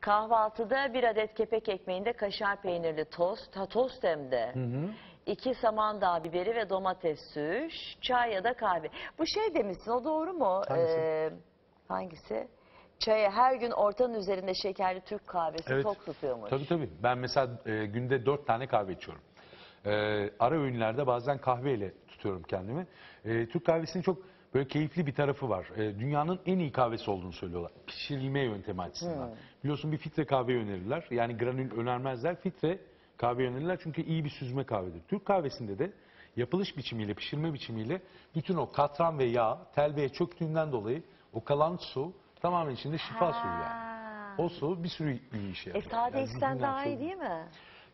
Kahvaltıda bir adet kepek ekmeğinde kaşar peynirli tost, ha tost hem de. İki samandağ biberi ve domates suyu, çay ya da kahve. Bu şey demişsin o doğru mu? Hangisi? Ee, hangisi? Çaya her gün ortanın üzerinde şekerli Türk kahvesi Evet. tok tutuyormuş. Tabii tabii. Ben mesela e, günde dört tane kahve içiyorum. E, ara öğünlerde bazen kahveyle tutuyorum kendimi. E, Türk kahvesinin çok böyle keyifli bir tarafı var. E, dünyanın en iyi kahvesi olduğunu söylüyorlar. Pişirilme yöntemi açısından. Biliyorsun bir filtre kahve önerirler. Yani granül önermezler. Filtre kahve önerirler çünkü iyi bir süzme kahvedir. Türk kahvesinde de yapılış biçimiyle, pişirme biçimiyle bütün o katran ve yağ telveye çöktüğünden dolayı o kalan su tamamen içinde şifa suyu yani. Ha. O su bir sürü iyi işe E yarıyor. sade Yani zihinden daha iyi değil mi?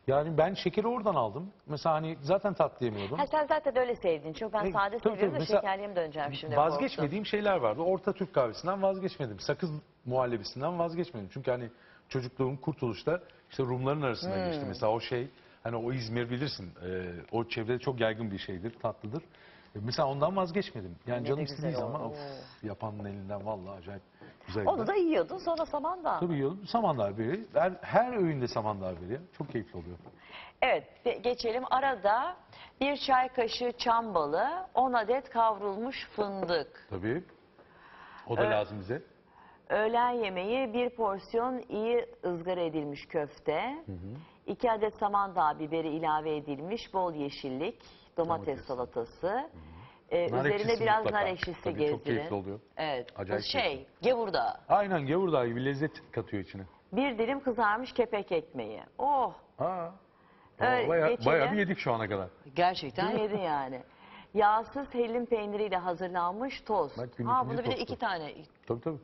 Yani ben şekeri oradan aldım. Mesela hani zaten tatlı yemiyordum. Ha, sen zaten öyle sevdin. Çok ben E, sade tabii, seviyorum tabii. da Mesela şekerliye mi döneceğim şimdi? Vazgeçmediğim şeyler vardı. Orta Türk kahvesinden vazgeçmedim. Sakız muhallebisinden vazgeçmedim. Çünkü hani çocukluğum kurtuluşta işte Rumların arasında Hmm. geçti. Mesela o şey hani o İzmir bilirsin. e, o çevrede çok yaygın bir şeydir, tatlıdır. E, mesela ondan vazgeçmedim. Yani Ne de canım güzel istediği zaman oldu. of, yapanın elinden vallahi acayip güzel. Onu da yiyordun sonra samandağ. Tabii yiyordum. Samandağ biberi. Her, her öğünde samandağ biberi. Çok keyifli oluyor. Evet geçelim arada bir çay kaşığı çam balı, 10 adet kavrulmuş fındık. Tabii. O da Evet. lazım bize. Öğlen yemeği bir porsiyon iyi ızgara edilmiş köfte, 2 adet samandağ biberi ilave edilmiş bol yeşillik, domates, Domates. salatası. Ee, Nar üzerine ekşisi biraz mutlaka. nar ekşisi Tabii, gezdirin. çok keyifli oluyor. Evet. Acayip şey, keyifli. gevurda. Aynen gavurdağ gibi lezzet katıyor içine. Bir dilim kızarmış kepek ekmeği. Oh, Ha. Evet, bayağı, geçelim. bayağı bir yedik şu ana kadar. gerçekten yedin yani. Yağsız hellim peyniriyle hazırlanmış tost. Bak, Ha bunu bir de iki tane. Tabii tabii.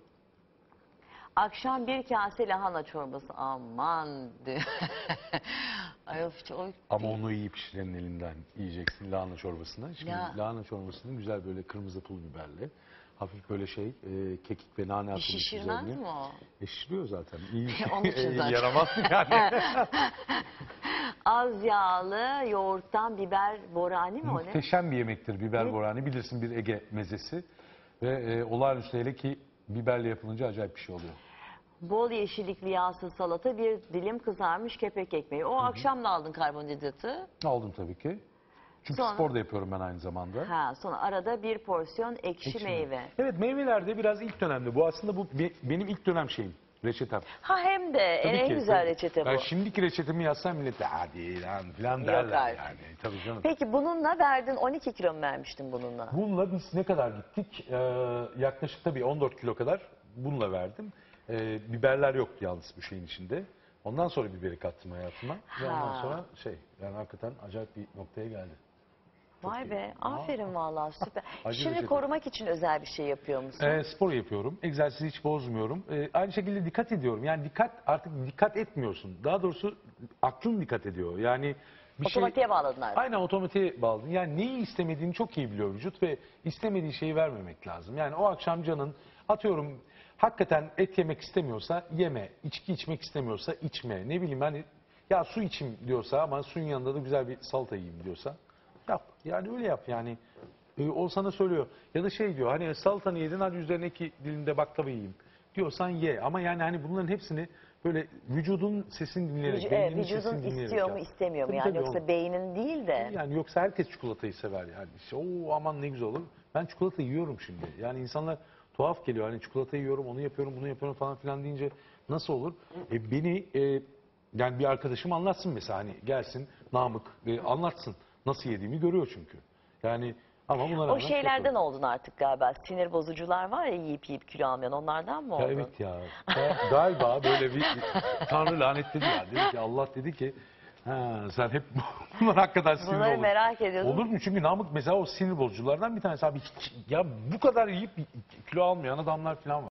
Akşam bir kase lahana çorbası. Aman. de- Ay of, Ama onu iyi pişirenin elinden yiyeceksin lahana çorbasını. Şimdi Ya. lahana çorbasını güzel böyle kırmızı pul biberli. Hafif böyle şey e, kekik ve nane atılmış şişirmez üzerine. mi o? E, şişiriyor zaten. İyi, Onun için iyi zaten. yaramaz yani. Az yağlı yoğurttan biber borani mi o ne? Muhteşem bir yemektir biber borani. Bilirsin bir Ege mezesi. Ve e, olağanüstü hele ki biberle yapılınca acayip bir şey oluyor. Bol yeşillikli yağsız salata, bir dilim kızarmış kepek ekmeği. O akşam da aldın karbonhidratı. Aldım tabii ki. Çünkü Sonra? spor da yapıyorum ben aynı zamanda. Ha, sonra arada bir porsiyon ekşi, Ekşi meyve. Evet meyvelerde biraz ilk dönemde. Bu aslında bu be- benim ilk dönem şeyim. Reçetem. Ha hem de Tabii en ki, güzel tabii. reçete bu. Ben şimdiki reçetemi yazsam millet hadi lan falan Yok derler artık. yani. Tabii canım. Peki bununla verdin 12 kilo mu vermiştin bununla? Bununla biz ne kadar gittik? Ee, yaklaşık tabii 14 kilo kadar bununla verdim. Ee, biberler yoktu yalnız bu şeyin içinde. Ondan sonra biberi kattım hayatıma. Ve ondan Ha. sonra şey yani hakikaten acayip bir noktaya geldi. Vay be aferin vallahi süper. Acı Şimdi reçete. korumak için özel bir şey yapıyor musun? Ee, spor yapıyorum. Egzersizi hiç bozmuyorum. Ee, aynı şekilde dikkat ediyorum. Yani dikkat artık dikkat etmiyorsun. Daha doğrusu aklın dikkat ediyor. Yani bir şey Otomatiğe bağladın artık. Aynen otomatiğe bağlı. Yani neyi istemediğini çok iyi biliyor vücut ve istemediği şeyi vermemek lazım. Yani o akşam canın atıyorum hakikaten et yemek istemiyorsa yeme, içki içmek istemiyorsa içme. Ne bileyim hani ya su içeyim diyorsa ama suyun yanında da güzel bir salata yiyeyim diyorsa. Yani öyle yap yani. Ee, o sana söylüyor. Ya da şey diyor hani salatanı yedin hadi üzerine iki dilimde baklava yiyeyim diyorsan ye. Ama yani hani bunların hepsini böyle vücudun sesini dinleyerek, Vücu- beyninin vücudun sesini dinleyerek istiyor mu yap. istemiyor mu Tabii, yani tabii, yoksa onu- beynin değil de. yani yoksa herkes çikolatayı sever yani. İşte, Oo aman ne güzel olur. Ben çikolata yiyorum şimdi. Yani insanlar tuhaf geliyor. Hani çikolata yiyorum, onu yapıyorum, bunu yapıyorum falan filan deyince nasıl olur? E, beni e, yani bir arkadaşım anlatsın mesela hani gelsin Namık e, anlatsın. Nasıl yediğimi görüyor çünkü. Yani ama buna O rağmen çok şeylerden olur. oldun artık galiba. Sinir bozucular var ya yiyip yiyip kilo almayan onlardan mı oldun? Ya evet ya. Ya Galiba böyle bir Tanrı lanetledi ya. Dedi ki Allah dedi ki ha, sen hep bunlar hakikaten sinir Bunları olur. merak ediyordum. Olur mu? Çünkü Namık mesela o sinir bozuculardan bir tanesi abi. Hiç- ya bu kadar yiyip kilo almayan adamlar falan var.